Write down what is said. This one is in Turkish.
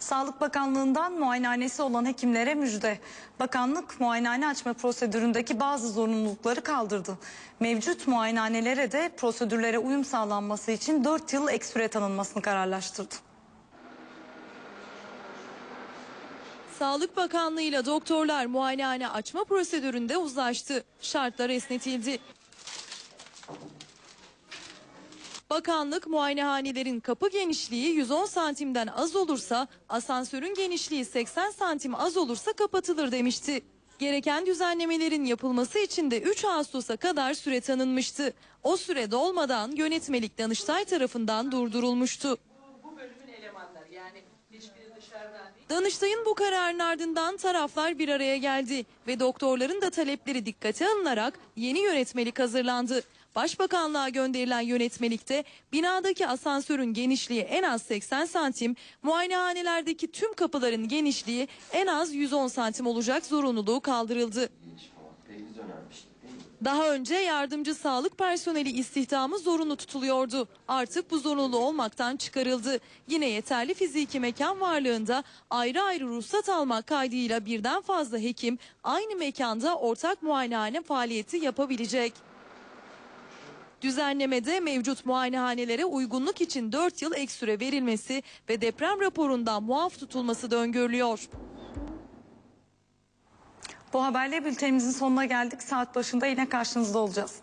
Sağlık Bakanlığı'ndan muayenehanesi olan hekimlere müjde. Bakanlık muayenehane açma prosedüründeki bazı zorunlulukları kaldırdı. Mevcut muayenehanelere de prosedürlere uyum sağlanması için 4 yıl ek süre tanınmasını kararlaştırdı. Sağlık Bakanlığı ile doktorlar muayenehane açma prosedüründe uzlaştı. Şartlar esnetildi. Bakanlık muayenehanelerin kapı genişliği 110 santimden az olursa, asansörün genişliği 80 santim az olursa kapatılır demişti. Gereken düzenlemelerin yapılması için de 3 Ağustos'a kadar süre tanınmıştı. O süre dolmadan yönetmelik Danıştay tarafından durdurulmuştu. Danıştay'ın bu kararın ardından taraflar bir araya geldi ve doktorların da talepleri dikkate alınarak yeni yönetmelik hazırlandı. Başbakanlığa gönderilen yönetmelikte binadaki asansörün genişliği en az 80 santim, muayenehanelerdeki tüm kapıların genişliği en az 110 santim olacak zorunluluğu kaldırıldı. Daha önce yardımcı sağlık personeli istihdamı zorunlu tutuluyordu. Artık bu zorunlu olmaktan çıkarıldı. Yine yeterli fiziki mekan varlığında ayrı ayrı ruhsat almak kaydıyla birden fazla hekim aynı mekanda ortak muayenehane faaliyeti yapabilecek. Düzenlemede mevcut muayenehanelere uygunluk için 4 yıl ek süre verilmesi ve deprem raporundan muaf tutulması da öngörülüyor. Bu haberle bültenimizin sonuna geldik. Saat başında yine karşınızda olacağız.